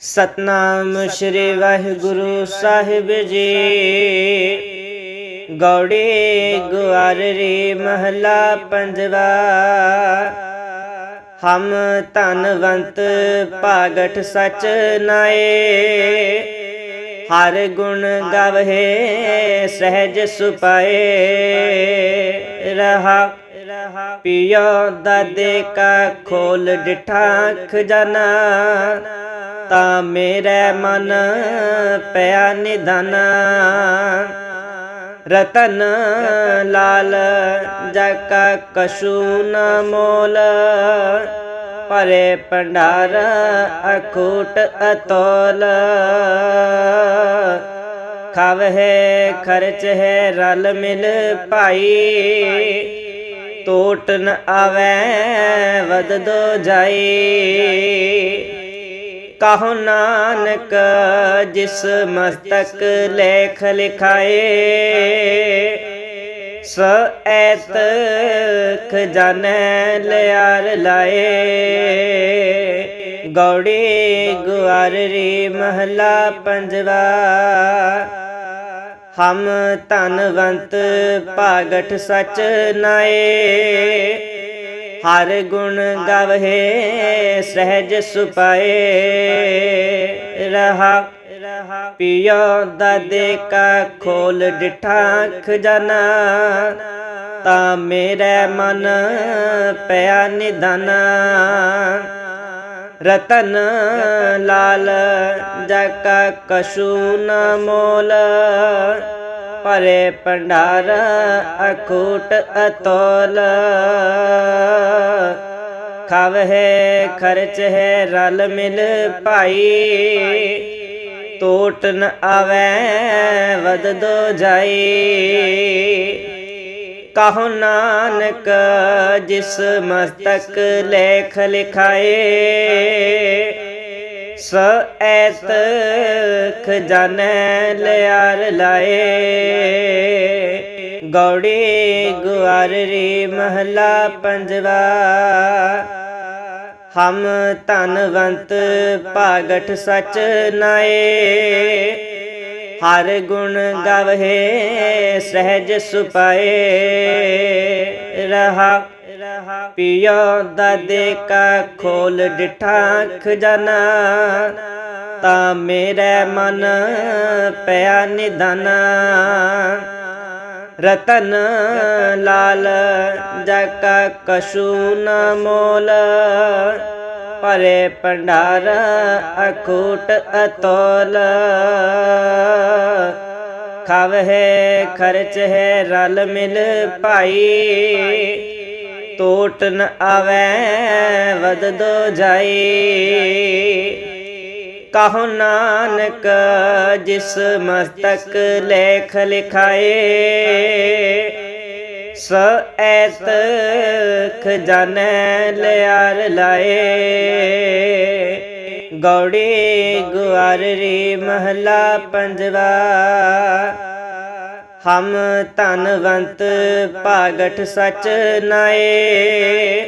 ਸਤਨਾਮ ਸ੍ਰੀ ਵਾਹਿਗੁਰੂ ਸਾਹਿਬ ਜੀ। ਗੌੜੀ ਗੁਆਰਰੀ ਮਹਲਾ ਪੰਜਵਾ। ਹਮ ਧਨਵੰਤ ਭਾਗਠ ਸਚ ਨਾਏ। ਹਰ ਗੁਣ ਗਵਹਿ ਸਹਿਜ ਸੁਪਾਏ। ਰਹਾ, ਪਿਓ ਦਾਦੇ ਕਾ ਖੋਲ ਡਿਠਾ ਖਜ਼ਾਨਾ ਤਾਂ ਮੇਰੇ ਮਨ ਪਿਆ ਨਿਧਨ। ਰਤਨ ਲਾਲ ਜਕਾ ਕਸ਼ੂ ਨ ਮੋਲ। ਪਰੇ ਭੰਡਾਰ ਅਖੂਟ ਅਤੋਲ। ਖਾਵਹਿ ਖਰਚ ਹੈ, ਰਲ ਮਿਲ ਭਾਈ। ਟੋਟ ਨ ਆਵੈ ਵਦ ਦੋ ਜਾਈ। ਕਹੋ ਨਾਨਕ, ਜਿਸ ਮਸਤਕ ਲੇਖ ਲਿਖਾਏ। ਸ ਐਤ ਖਜ਼ਾਨੇ ਲਿਆਰ ਲਾਏ। ਗੌੜੀ ਗੁਆਰੀ ਮਹਲਾ ਪੰਜਵਾ। ਹਮ ਧਨਵੰਤ ਭਾਗਠ ਸਚ ਨਾਏ। ਹਰ ਗੁਣ ਗਵਹਿ ਸਹਿਜ ਸੁਪਾਏ। ਰਹਾ, ਪਿਓ ਦਾਦੇ ਕਾ ਖੋਲ ਡਿਠਾ ਖਜ਼ਾਨਾ ਤਾਂ ਮੇਰੇ ਮਨ ਪਿਆ ਨਿਧਨ। ਰਤਨ ਲਾਲ ਜਕਾ ਕਸ਼ੂ ਨ ਮੋਲ ਪਰੇ ਭੰਡਾਰ, ਅਖੂਟ ਅਤੋਲ। ਖਾਵਹਿ ਖਰਚ ਹੈ ਰਲ ਮਿਲ ਭਾਈ। ਟੋਟ ਨ ਆਵੈ ਵਦ ਦੋ ਜਾਈ। ਕਹੋ ਨਾਨਕ, ਜਿਸ ਮਸਤਕ ਲੇਖ ਲਿਖਾਏ ਸ ਐਤ ਖਜ਼ਾਨੇ ਲਿਆਰ ਲਾਏ। ਗੌੜੀ ਗੁਆਰਰੀ ਮਹਲਾ ਪੰਜਵਾ। ਹਮ ਧਨਵੰਤ ਭਾਗਠ ਸਚ ਨਾਏ। ਹਰ ਗੁਣ ਗਵਹਿ ਸਹਿਜ ਸੁਪਾਏ। ਰਹਾ ਪਿਓ ਦਾਦੇ ਕਾ ਖੋਲ ਡਿਠਾ ਖਜ਼ਾਨਾ ਤਾਂ ਮੇਰੇ ਮਨ ਪਿਆ ਨਿਧਨ। ਰਤਨ ਲਾਲ ਜਕਾ ਕਸ਼ੂ ਨ ਮੋਲ ਪਰੇ ਭੰਡਾਰ ਅਖੂਟ ਅਤੋਲ। ਖਾਵਹਿ ਖਰਚ ਹੈ ਰਲ ਮਿਲ ਭਾਈ ਟੋਟ ਨ ਆਵੈ ਵਦ ਜਾਏ ਜਾਈ। ਕਹੋ ਨਾਨਕ, ਜਿਸ ਮਸਤਕ ਲੇਖ ਲਿਖਾਏ, ਸ ਐਤ ਖਜ਼ਾਨੇ ਲਿਆਰ ਲਾਏ। ਗੌੜੀ ਗੁਆਰੀ ਮਹਲਾ ਪੰਜਵਾ ਹਮ ਧਨਵੰਤ ਭਾਗਠ ਸਚ ਨਾਏ।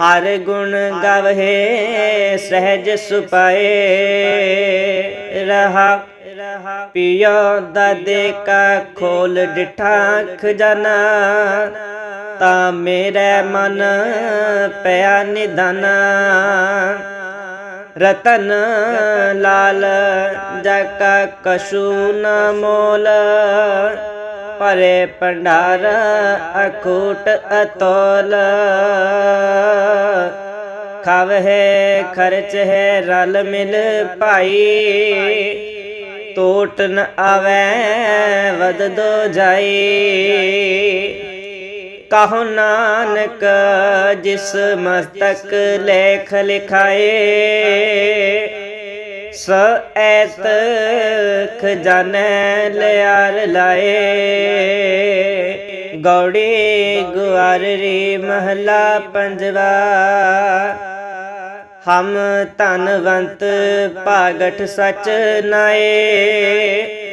ਹਰ ਗੁਣ ਗਵਹਿ ਸਹਿਜ ਸੁਪਾਏ। ਰਹਾ, ਪਿਓ ਦਾਦੇ ਕਾ ਖੋਲ ਡਿਠਾ ਖਜ਼ਾਨਾ ਤਾਂ ਮੇਰੇ ਮਨ ਪਿਆ ਨਿਧਨ। ਰਤਨ ਲਾਲ ਜਕਾ ਕਸ਼ੂ ਨ ਮੋਲ। ਪਰੇ ਭੰਡਾਰ ਅਖੂਟ ਅਤੋਲ। ਖਾਵਹਿ ਖਰਚ ਹੈ ਰਲ ਮਿਲ ਭਾਈ। ਟੋਟ ਨ ਆਵੈ ਵਦ ਦੋ ਜਾਈ। ਕਹੋ ਨਾਨਕ, ਜਿਸ ਮਸਤਕ ਲੇਖ ਲਿਖਾਏ। ਸ ਐਤ ਖਜ਼ਾਨੇ ਲਿਆਰ ਲਾਏ। ਗੌੜੀ ਗੁਆਰੀ ਮਹਲਾ ਪੰਜਵਾ। ਹਮ ਧਨਵੰਤ ਭਾਗਠ ਸਚ ਨਾਏ।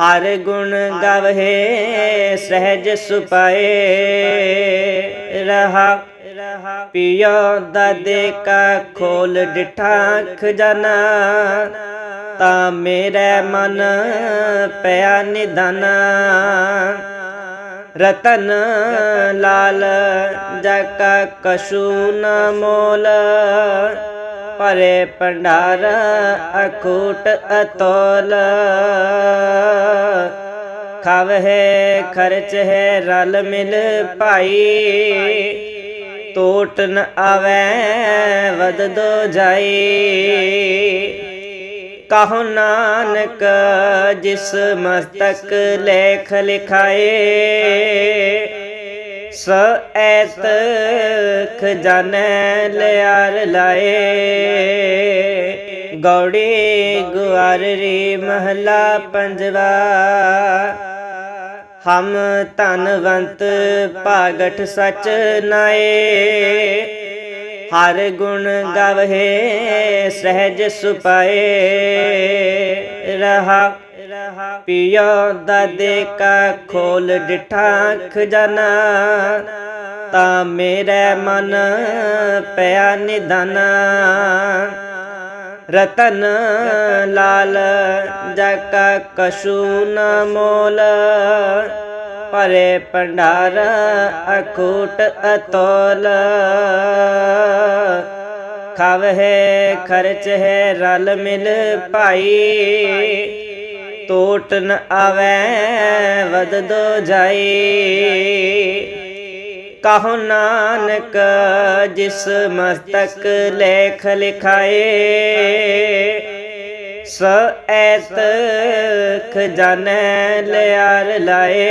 ਹਰ ਗੁਣ ਗਵਹਿ ਸਹਿਜ ਸੁਪਾਏ। ਰਹਾ, ਪਿਓ ਦਾਦੇ ਕਾ ਖੋਲ ਡਿਠਾ ਖਜ਼ਾਨਾ ਤਾ ਮੇਰੇ ਮਨ ਪਿਆ ਨਿਧਾਨਾ। ਰਤਨ ਲਾਲ ਜਕਾ ਕਸ਼ੂ ਨ ਮੋਲ ਪਰੇ ਭੰਡਾਰ ਅਕੂਟ ਅਤੋਲ। ਖਵਹਿ ਖਰਚ ਹੈ ਰਲ ਮਿਲ ਭਾਈ। ਟੋਟ ਨ ਆਵੈ ਵਦ ਦੋ ਜਾਈ। ਕਹੋ ਨਾਨਕ, ਜਿਸ ਮਸਤਕ ਲੇਖ ਲਿਖਾਏ ਸ ਐਤ ਖਜ਼ਾਨੇ ਲਿਆਰ ਲਾਏ। ਗੌੜੀ ਗੁਆਰੀ ਮਹਲਾ ਪੰਜਵਾ। ਹਮ ਧਨਵੰਤ ਭਾਗਠ ਸਚ ਨਾਏ। ਹਰ ਗੁਣ ਗਵਹਿ ਸਹਿਜ ਸੁਪਾਏ। ਰਹਾ ਪਿਓ ਦਾਦੇ ਕਾ ਖੋਲ ਡਿਠਾ ਖਜ਼ਾਨਾ ਤਾਂ ਮੇਰੇ ਮਨ ਪਿਆ ਨਿਧਾਨਾ। ਰਤਨ ਲਾਲ ਜਕਾ ਕਸ਼ੂ ਨ ਮੋਲ। ਪਰੇ ਭੰਡਾਰ ਅਕੂਟ ਅਤੋਲ। ਹੈ ਖਰਚ ਹੈ ਰਲ ਮਿਲ ਭਾਈ। ਟੋਟ ਨ ਆਵੈ ਵਧਦੋ ਜਾਏ ਜਾਈ। ਕਹੋ ਨਾਨਕ, ਜਿਸ ਮਸਤਕ ਲੇਖ ਲਿਖਾਏ, ਸ ਐਤ ਖਜ਼ਾਨੇ ਲਿਆਰ ਲਾਏ।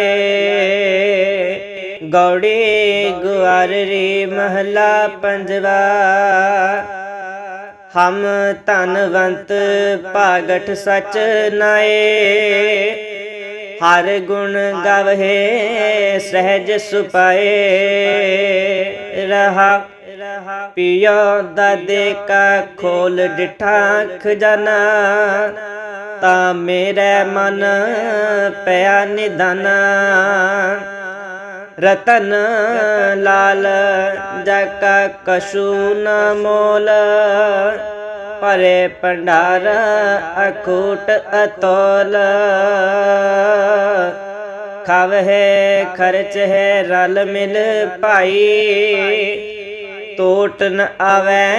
ਗੌੜੀ ਗੁਆਰੀ ਮਹਲਾ ਪੰਜਵਾ ਹਮ ਧਨਵੰਤ ਭਾਗਠ ਸਚ ਨਾਏ। ਹਰ ਗੁਣ ਗਵਹਿ, ਸਹਿਜ ਸੁਪਾਏ। ਰਹਾ, ਪਿਓ ਦਾਦੇ ਕਾ ਖੋਲ ਡਿਠਾ ਖਜ਼ਾਨਾ ਤਾਂ ਮੇਰੇ ਮਨ ਪਿਆ ਨਿਧਾਨਾ ਰਤਨ ਲਾਲ ਜਕਾ ਕਸ਼ੂ ਨ ਮੋਲ। ਪਰੇ ਭੰਡਾਰ ਅਕੂਟ ਅਤੋਲ। ਖਵਹਿ ਖਰਚ ਹੈ ਰਲ ਮਿਲ ਭਾਈ। ਟੋਟ ਨ ਆਵੈ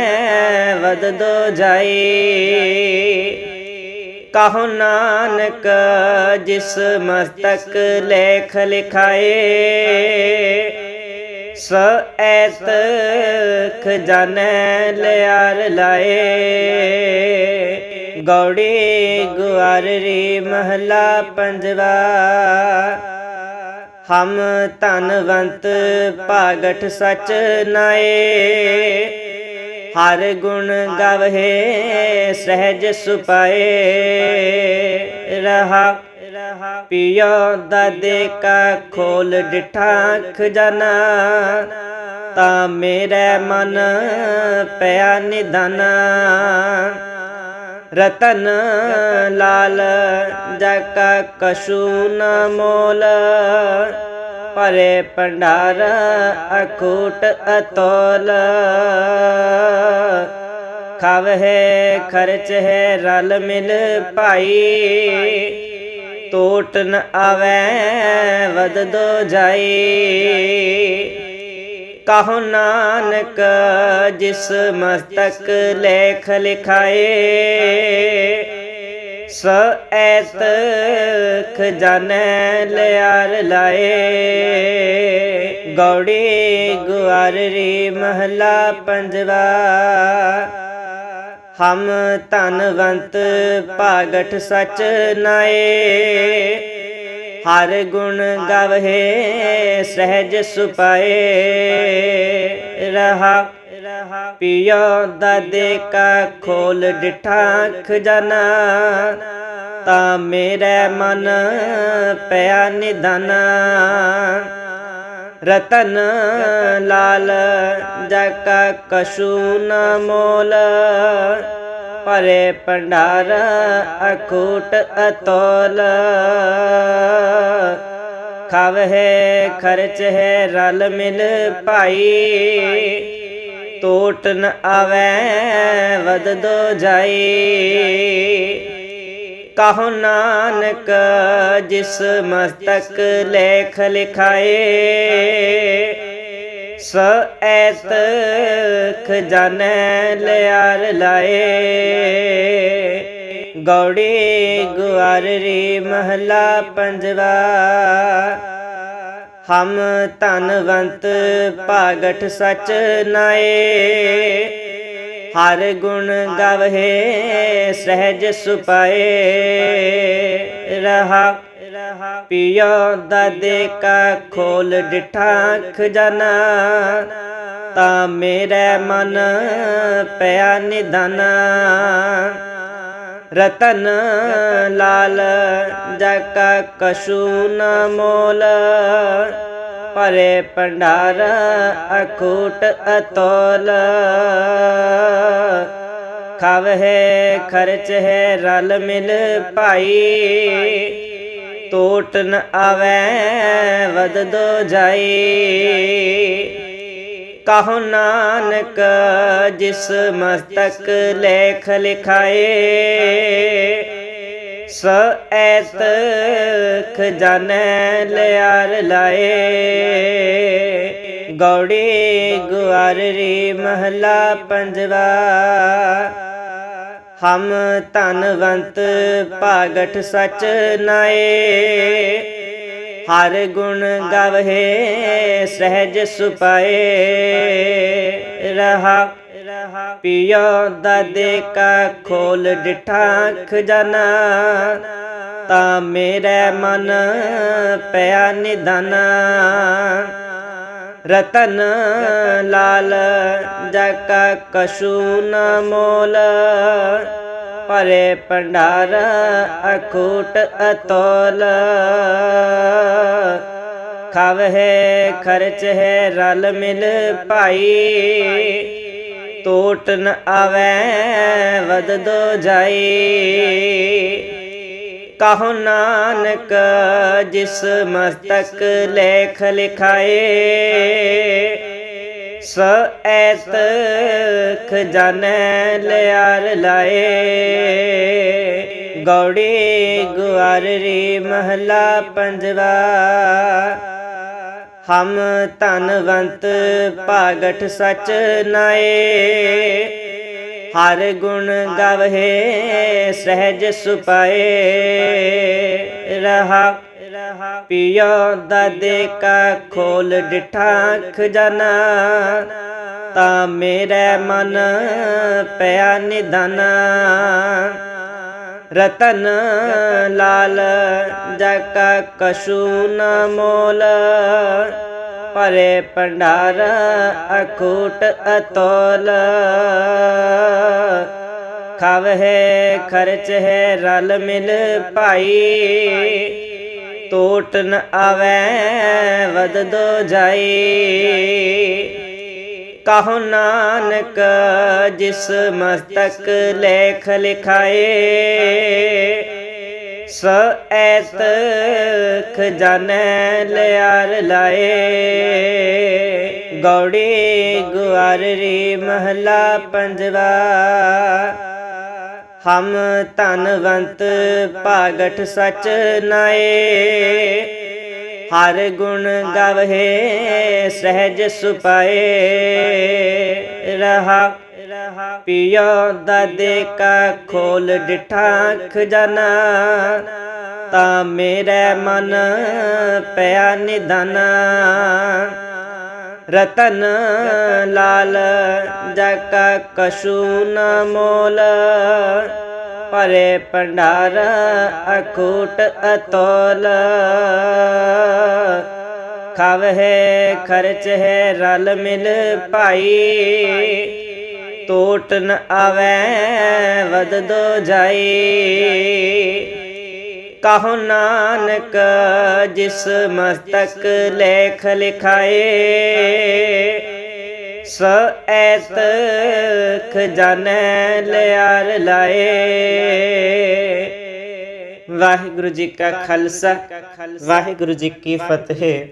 ਵਦ ਦੋ ਜਾਈ। ਕਹੋ ਨਾਨਕ, ਜਿਸ ਮਸਤਕ ਲੇਖ ਲਿਖਾਏ। ਸ ਐਤ ਖਜ਼ਾਨੇ ਲਿਆਰ ਲਾਏ। ਗੌੜੀ ਗੁਆਰੀ ਮਹਲਾ ਪੰਜਵਾ। ਹਮ ਧਨਵੰਤ ਭਾਗਠ ਸਚ ਨਾਏ। ਹਰ ਗੁਣ ਗਵਹਿ ਸਹਿਜ ਸੁਪਾਏ। ਰਹਾ, ਪਿਓ ਦਾਦੇ ਕਾ ਖੋਲ ਡਿਠਾ ਖਜ਼ਾਨਾ ਤਾ ਮੇਰੇ ਮਨ ਪਿਆ ਨਿਧਾਨਾ। ਰਤਨ ਲਾਲ ਜਕਾ ਕਸ਼ੂ ਨ ਮੋਲ ਪਰੇ ਭੰਡਾਰ ਅਕੂਟ ਅਤੋਲ। ਖਵਹਿ ਖਰਚ ਹੈ ਰਲ ਮਿਲ ਭਾਈ। ਟੋਟ ਨ ਆਵੈ ਵਦ ਦੋ ਜਾਈ। ਕਹੋ ਨਾਨਕ, ਜਿਸ ਮਸਤਕ ਲੇਖ ਲਿਖਾਏ ਸ ਐਤ ਖਜ਼ਾਨੇ ਲਿਆਰ ਲਾਏ। ਗੌੜੀ ਗੁਆਰੀ ਮਹਲਾ ਪੰਜਵਾ। ਹਮ ਧਨਵੰਤ ਭਾਗਠ ਸਚ ਨਾਏ। ਹਰ ਗੁਣ ਗਵਹਿ ਸਹਿਜ ਸੁਪਾਏ। ਰਹਾ ਪਿਓ ਦਾਦੇ ਕਾ ਖੋਲ ਡਿਠਾ ਖਜ਼ਾਨਾ ਤਾਂ ਮੇਰੇ ਮਨ ਪਿਆ ਨਿਧਾਨਾ। ਰਤਨ ਲਾਲ ਜਕਾ ਕਸ਼ੂ ਨ ਮੋਲ। ਪਰੇ ਭੰਡਾਰ ਅਖੂਟ ਅਤੋਲ। ਖਵਹਿ ਹੈ ਖਰਚ ਹੈ ਰਲ ਮਿਲ ਭਾਈ ਟੋਟ ਨ ਆਵੈ ਵਦਦੋ ਜਾਏ ਕਹੋ ਨਾਨਕ, ਜਿਸ ਮਸਤਕ ਲੇਖ ਲਿਖਾਏ, ਸ ਐਤ ਖਜ਼ਾਨੈ ਲਿਆਰ ਲਾਏ। ਗੌੜੀ ਗੁਆਰੀ ਮਹਲਾ ਪੰਜਵਾ ਹਮ ਧਨਵੰਤ ਭਾਗਠ ਸਚ ਨਾਏ। ਹਰ ਗੁਣ ਗਵਹਿ ਸਹਿਜ ਸੁਪਾਏ। ਰਹਾ ਪਿਆ ਦਾਦੇ ਕਾ ਖੋਲ ਡਿਠਾ ਖਜ਼ਾਨਾ ਤਾਂ ਮੇਰੇ ਮਨ ਪਿਆ ਨਿਧਨ। ਰਤਨ ਲਾਲ ਜਕਾ ਕਸ਼ੂ ਨ ਮੋਲ। ਪਰੇ ਭੰਡਾਰ ਅਖੂਟ ਅਤੋਲ। ਖਾਵਹਿ ਖਰਚ ਹੈ, ਰਲ ਮਿਲ ਭਾਈ। ਟੋਟ ਨ ਆਵੈ ਵਦਦੋ ਜਾਈ। ਕਹੋ ਨਾਨਕ, ਜਿਸ ਮਸਤਕ ਲੇਖ ਲਿਖਾਏ। ਸ ਐਤ ਖਜ਼ਾਨੈ ਲਿਆਰ ਲਾਏ। ਗੌੜੀ ਗੁਆਰੀ ਮਹਲਾ ਪੰਜਵਾ। ਹਮ ਧਨਵੰਤ ਭਾਗਠ ਸਚ ਨਾਏ। ਹਰ ਗੁਣ ਗਵਹਿ ਸਹਿਜ ਸੁਪਾਏ। ਰਹਾ ਪਿਆ ਦਾਦੇ ਕਾ ਖੋਲ ਡਿਠਾ ਖਜ਼ਾਨਾ ਤਾਂ ਮੇਰੇ ਮਨ ਪਿਆ ਨਿਧਨ। ਰਤਨ ਲਾਲ ਜਕਾ ਕਸ਼ੂ ਨ ਮੋਲ ਪਰੇ ਭੰਡਾਰ, ਅਖੂਟ ਅਤੋਲ। ਖਾਵਹਿ ਖਰਚ ਹੈ ਰਲ ਮਿਲ ਭਾਈ। ਟੋਟ ਨ ਆਵੈ ਵਦਦੋ ਜਾਈ। ਕਹੋ ਨਾਨਕ, ਜਿਸ ਮਸਤਕ ਲੇਖ ਲਿਖਾਏ ਸ ਐਤ ਖਜ਼ਾਨੈ ਲਿਆਰ ਲਾਏ। ਗੌੜੀ ਗੁਆਰੀ ਮਹਲਾ ਪੰਜਵਾ। ਹਮ ਧਨਵੰਤ ਭਾਗਠ ਸਚ ਨਾਏ। ਹਰ ਗੁਣ ਗਵਹਿ ਸਹਿਜ ਸੁਪਾਏ। ਰਹਾ ਪਿਆ ਦਾਦੇ ਕਾ ਖੋਲ ਡਿਠਾ ਖਜ਼ਾਨਾ ਤਾਂ ਮੇਰੇ ਮਨ ਪਿਆ ਨਿਧਨ। ਰਤਨ ਲਾਲ ਜਕਾ ਕਸ਼ੂ ਨ ਮੋਲ। ਪਰੇ ਭੰਡਾਰ ਅਖੂਟ ਅਤੋਲ। ਖਾਵਹਿ ਖਰਚ ਹੈ ਰਲ ਮਿਲ ਭਾਈ। ਟੋਟ ਨ ਆਵੈ ਵਦਦੋ ਜਾਏ ਕਹੋ ਨਾਨਕ, ਜਿਸ ਮਸਤਕ ਲੇਖ ਲਿਖਾਏ, ਸ ਐਤ ਖਜ਼ਾਨੈ ਲਿਆਰ ਲਾਏ। ਗੌੜੀ ਗੁਆਰੀ ਮਹਲਾ ਪੰਜਵਾ ਹਮ ਧਨਵੰਤ ਭਾਗਠ ਸਚ ਨਾਏ। ਹਰ ਗੁਣ ਗਵਹਿ ਸਹਿਜ ਸੁਪਾਏ। ਰਹਾ ਪਿਆ ਦਾਦੇ ਕਾ ਖੋਲ ਡਿਠਾ ਖਜ਼ਾਨਾ ਤਾਂ ਮੇਰੇ ਮਨ ਪਿਆ ਨਿਧਨ ਰਤਨ ਲਾਲ ਜਕਾ ਕਸ਼ੂ ਨ ਮੋਲ। ਪਰੇ ਭੰਡਾਰ ਅਖੂਟ ਅਤੋਲ। ਖਾਵਹਿ ਖਰਚ ਹੈ, ਰਲ ਮਿਲ ਭਾਈ। ਟੋਟ ਨ ਆਵੈ ਵਦਦੋ ਜਾਈ। ਕਹੋ ਨਾਨਕ, ਜਿਸ ਮਸਤਕ ਲੇਖ ਲਿਖਾਏ। ਸ ਐਤ ਖਜ਼ਾਨੈ ਲਿਆਰ ਲਾਏ। ਵਾਹਿਗੁਰੂ ਜੀ ਕਾ ਖਾਲਸਾ, ਵਾਹਿਗੁਰੂ ਜੀ ਕੀ ਫਤਿਹ।